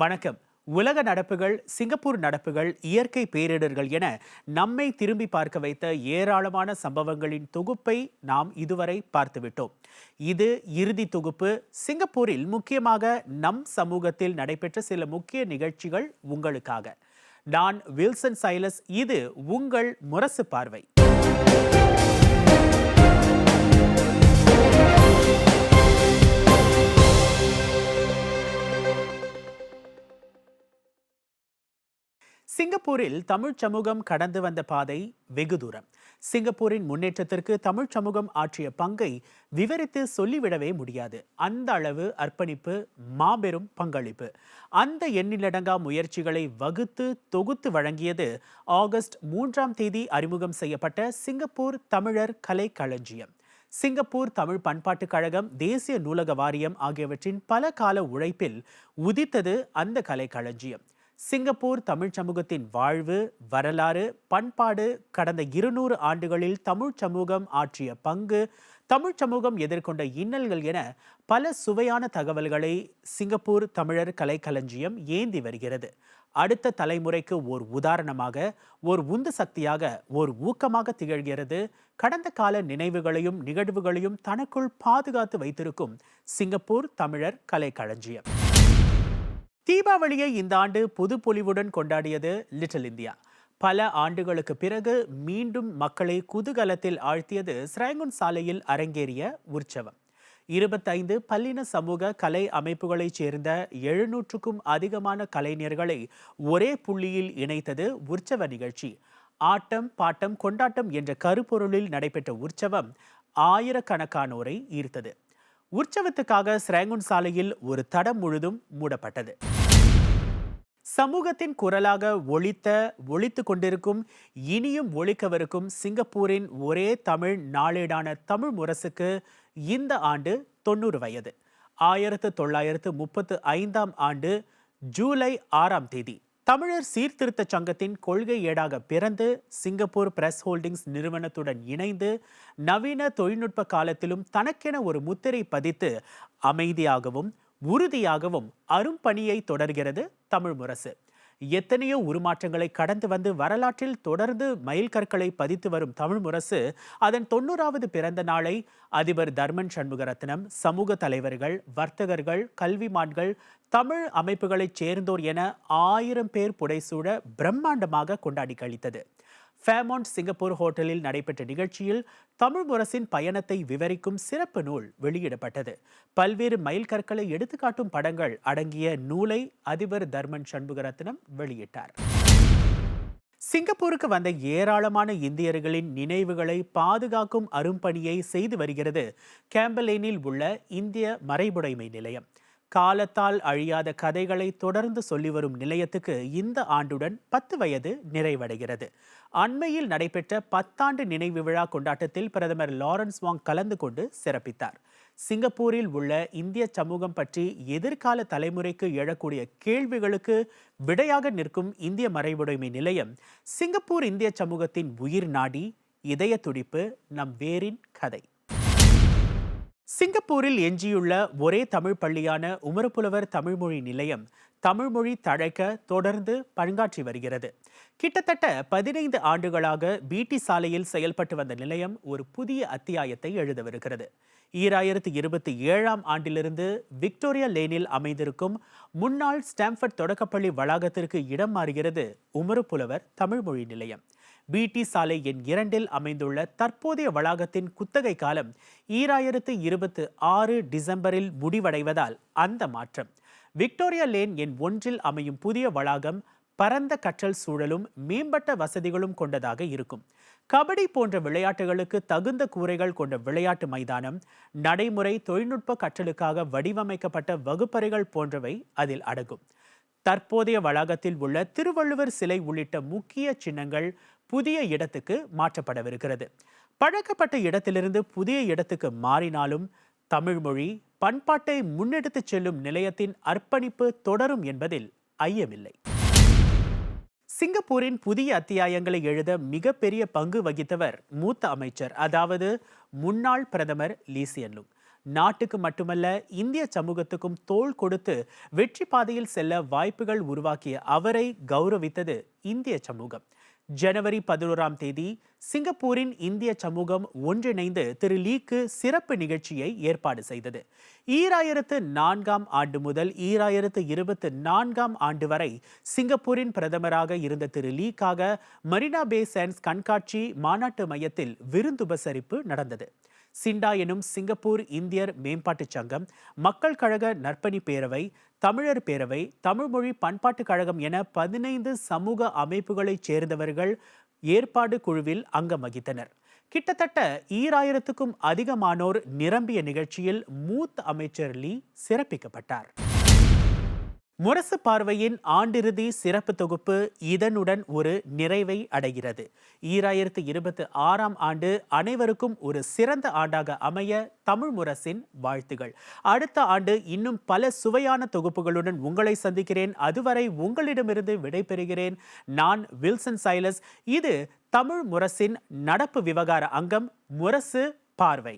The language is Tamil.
வணக்கம். உலக நடப்புகள் சிங்கப்பூர் நடப்புகள் இயற்கை பேரிடர்கள் என நம்மை திரும்பி பார்க்க வைத்த ஏராளமான சம்பவங்களின் தொகுப்பை நாம் இதுவரை பார்த்துவிட்டோம். இது இறுதி தொகுப்பு. சிங்கப்பூரில் முக்கியமாக நம் சமூகத்தில் நடைபெற்ற சில முக்கிய நிகழ்ச்சிகள் உங்களுக்காக. நான் வில்சன் சைலஸ் இது உங்கள் முரசு பார்வை. சிங்கப்பூரில் தமிழ்ச் சமூகம் கடந்து வந்த பாதை வெகு தூரம். சிங்கப்பூரின் முன்னேற்றத்திற்கு தமிழ்ச் சமூகம் ஆற்றிய பங்கை விவரித்து சொல்லிவிடவே முடியாது. அந்த அளவு அர்ப்பணிப்பு மாபெரும் பங்களிப்பு. அந்த எண்ணிலடங்கா முயற்சிகளை வகுத்து தொகுத்து வழங்கியது ஆகஸ்ட் மூன்றாம் தேதி அறிமுகம் செய்யப்பட்ட சிங்கப்பூர் தமிழர் கலை களஞ்சியம் சிங்கப்பூர் தமிழ் பண்பாட்டுக் கழகம் தேசிய நூலக வாரியம் ஆகியவற்றின் பல கால உழைப்பில் உதித்தது அந்த கலை களஞ்சியம் சிங்கப்பூர் தமிழ்ச் சமூகத்தின் வாழ்வு வரலாறு பண்பாடு கடந்த இருநூறு ஆண்டுகளில் தமிழ்ச் சமூகம் ஆற்றிய பங்கு தமிழ்ச் சமூகம் எதிர்கொண்ட இன்னல்கள் என பல சுவையான தகவல்களை சிங்கப்பூர் தமிழர் கலைக்களஞ்சியம் ஏந்தி வருகிறது. அடுத்த தலைமுறைக்கு ஓர் உதாரணமாக ஓர் உந்து சக்தியாக ஓர் ஊக்கமாக திகழ்கிறது. கடந்த கால நினைவுகளையும் நிகழ்வுகளையும் தனக்குள் பாதுகாத்து வைத்திருக்கும் சிங்கப்பூர் தமிழர் கலைக்களஞ்சியம். தீபாவளியை இந்த ஆண்டு புதுப்பொலிவுடன் கொண்டாடியது லிட்டில் இந்தியா பல ஆண்டுகளுக்கு பிறகு மீண்டும் மக்களை குதூகலத்தில் ஆழ்த்தியது ஸ்ரேங்குன் சாலையில் அரங்கேறிய உற்சவம். இருபத்தைந்து பல்லின சமூக கலை அமைப்புகளைச் சேர்ந்த எழுநூற்றுக்கும் அதிகமான கலைஞர்களை ஒரே புள்ளியில் இணைத்தது உற்சவ நிகழ்ச்சி. ஆட்டம் பாட்டம் கொண்டாட்டம் என்ற கருப்பொருளில் நடைபெற்ற உற்சவம் ஆயிரக்கணக்கானோரை ஈர்த்தது. உற்சவத்துக்காக ஸ்ரேங்குன் சாலையில் ஒரு தடம் முழுதும் மூடப்பட்டது. சமூகத்தின் குரலாக ஒழித்த ஒழித்து கொண்டிருக்கும் இனியும் ஒழிக்கவிருக்கும் சிங்கப்பூரின் ஒரே தமிழ் நாளேடான தமிழ் முரசுக்கு இந்த ஆண்டு தொண்ணூறு வயது. ஆயிரத்து தொள்ளாயிரத்து முப்பத்து ஐந்தாம் ஆண்டு ஜூலை ஆறாம் தேதி தமிழர் சீர்திருத்த சங்கத்தின் கொள்கை ஏடாக பிறந்து சிங்கப்பூர் பிரஸ் ஹோல்டிங்ஸ் நிறுவனத்துடன் இணைந்து நவீன தொழில்நுட்ப காலத்திலும் தனக்கென ஒரு முத்திரை பதித்து அமைதியாகவும் உறுதியாகவும் அரும்பணியை தொடர்கிறது தமிழ் முரசு. எத்தனையோ உருமாற்றங்களை கடந்து வந்து வரலாற்றில் தொடர்ந்து மயில்கற்களை பதித்து வரும் தமிழ் முரசு அதன் தொண்ணூறாவது பிறந்த நாளை அதிபர் தர்மன் சண்முகரத்னம் சமூக தலைவர்கள் வர்த்தகர்கள் கல்விமான்கள் தமிழ் அமைப்புகளைச் சேர்ந்தோர் என ஆயிரம் பேர் புடைசூழ பிரம்மாண்டமாக கொண்டாடி கழித்தது. ஃபேமோண்ட் சிங்கப்பூர் ஹோட்டலில் நடைபெற்ற நிகழ்ச்சியில் தமிழ் முரசின் பயணத்தை விவரிக்கும் சிறப்பு நூல் வெளியிடப்பட்டது. பல்வேறு மைல்கற்களை எடுத்துக்காட்டும் படங்கள் அடங்கிய நூலை அதிபர் தர்மன் சண்முகரத்னம் வெளியிட்டார். சிங்கப்பூருக்கு வந்த ஏராளமான இந்தியர்களின் நினைவுகளை பாதுகாக்கும் அரும்பணியை செய்து வருகிறது. கேம்பலேனில் உள்ள இந்திய மறைபுடைமை நிலையம். காலத்தால் அழியாத கதைகளை தொடர்ந்து சொல்லி வரும் நிலையத்துக்கு இந்த ஆண்டுடன் பத்து வயது நிறைவடைகிறது. அண்மையில் நடைபெற்ற பத்தாண்டு நினைவு விழா கொண்டாட்டத்தில் பிரதமர் லாரன்ஸ் வாங் கலந்து கொண்டு சிறப்பித்தார். சிங்கப்பூரில் உள்ள இந்திய சமூகம் பற்றி எதிர்கால தலைமுறைக்கு எழக்கூடிய கேள்விகளுக்கு விடையாக நிற்கும் இந்திய மறைவுடைமை நிலையம் சிங்கப்பூர் இந்திய சமூகத்தின் உயிர் நாடி இதய துடிப்பு நம் வேரின் கதை. சிங்கப்பூரில் எஞ்சியுள்ள ஒரே தமிழ் பள்ளியான உமரப்புலவர் தமிழ்மொழி நிலையம் தமிழ்மொழி தழைக்க தொடர்ந்து பங்காற்றி வருகிறது. கிட்டத்தட்ட பதினைந்து ஆண்டுகளாக பிடி சாலையில் செயல்பட்டு வந்த நிலையம் ஒரு புதிய அத்தியாயத்தை எழுதவிருக்கிறது ஈராயிரத்து இருபத்தி ஏழாம் ஆண்டிலிருந்து விக்டோரியா லேனில் அமைந்திருக்கும் முன்னாள் ஸ்டாம்ஃபர்ட் தொடக்கப்பள்ளி வளாகத்திற்கு இடம் மாறுகிறது உமரப்புலவர் தமிழ்மொழி நிலையம். பிடி சாலை எண் இரண்டில் அமைந்துள்ள தற்போதைய வளாகத்தின் குத்தகை காலம் ஈராயிரத்து இருபத்து ஆறு டிசம்பரில் முடிவடைவதால் அந்த மாற்றம். விக்டோரியா லேன் எண் ஒன்றில் அமையும் புதிய வளாகம் பரந்த கற்றல் சூழலும் மேம்பட்ட வசதிகளும் கொண்டதாக இருக்கும். கபடி போன்ற விளையாட்டுகளுக்கு தகுந்த கூரைகள் கொண்ட விளையாட்டு மைதானம் நடைமுறை தொழில்நுட்ப கற்றலுக்காக வடிவமைக்கப்பட்ட வகுப்பறைகள் போன்றவை அதில் அடங்கும். தற்போதைய வளாகத்தில் உள்ள திருவள்ளுவர் சிலை உள்ளிட்ட முக்கிய சின்னங்கள் புதிய இடத்துக்கு மாற்றப்படவிருக்கிறது. பழக்கப்பட்ட இடத்திலிருந்து புதிய இடத்துக்கு மாறினாலும் தமிழ்மொழி பண்பாட்டை முன்னெடுத்துச் செல்லும் நிலையத்தின் அர்ப்பணிப்பு தொடரும் என்பதில் ஐயமில்லை. சிங்கப்பூரின் புதிய அத்தியாயங்களை எழுத மிகப்பெரிய பங்கு வகித்தவர் மூத்த அமைச்சர் அதாவது முன்னாள் பிரதமர் லீசியன் லுங் நாட்டுக்கு மட்டுமல்ல இந்திய சமூகத்துக்கும் தோள் கொடுத்து வெற்றி பாதையில் செல்ல வாய்ப்புகள் உருவாக்கிய அவரை கௌரவித்தது இந்திய சமூகம். ஜனவரி பதினோராம் தேதி சிங்கப்பூரின் இந்திய சமூகம் ஒன்றிணைந்து திரு லீக்கு சிறப்பு நிகழ்ச்சியை ஏற்பாடு செய்தது. ஈராயிரத்து நான்காம் ஆண்டு முதல் ஈராயிரத்து இருபத்து நான்காம் ஆண்டு வரை சிங்கப்பூரின் பிரதமராக இருந்த திரு லீக்காக மரீனா பே சேன்ஸ் கண்காட்சி மாநாட்டு மையத்தில் விருந்துபசரிப்பு நடந்தது. சிண்டா எனும் சிங்கப்பூர் இந்தியர் மேம்பாட்டுச் சங்கம் மக்கள் கழக நற்பணி பேரவை தமிழர் பேரவை தமிழ்மொழி பண்பாட்டுக் கழகம் என பதினைந்து சமூக அமைப்புகளைச் சேர்ந்தவர்கள் ஏற்பாடு குழுவில் அங்கம் வகித்தனர் கிட்டத்தட்ட ஈராயிரத்துக்கும் அதிகமானோர் நிரம்பிய நிகழ்ச்சியில் மூத்த அமைச்சர் லீ சிறப்பிக்கப்பட்டார். முரசு பார்வையின் ஆண்டிறுதி சிறப்பு தொகுப்பு இதனுடன் ஒரு நிறைவை அடைகிறது. ஈராயிரத்து இருபத்தி ஆறாம் ஆண்டு அனைவருக்கும் ஒரு சிறந்த ஆண்டாக அமைய தமிழ் முரசின் வாழ்த்துகள். அடுத்த ஆண்டு இன்னும் பல சுவையான தொகுப்புகளுடன் உங்களை சந்திக்கிறேன். அதுவரை உங்களிடமிருந்து விடைபெறுகிறேன். நான் வில்சன் சைலஸ். இது தமிழ் முரசின் நடப்பு விவகார அங்கம் முரசு பார்வை.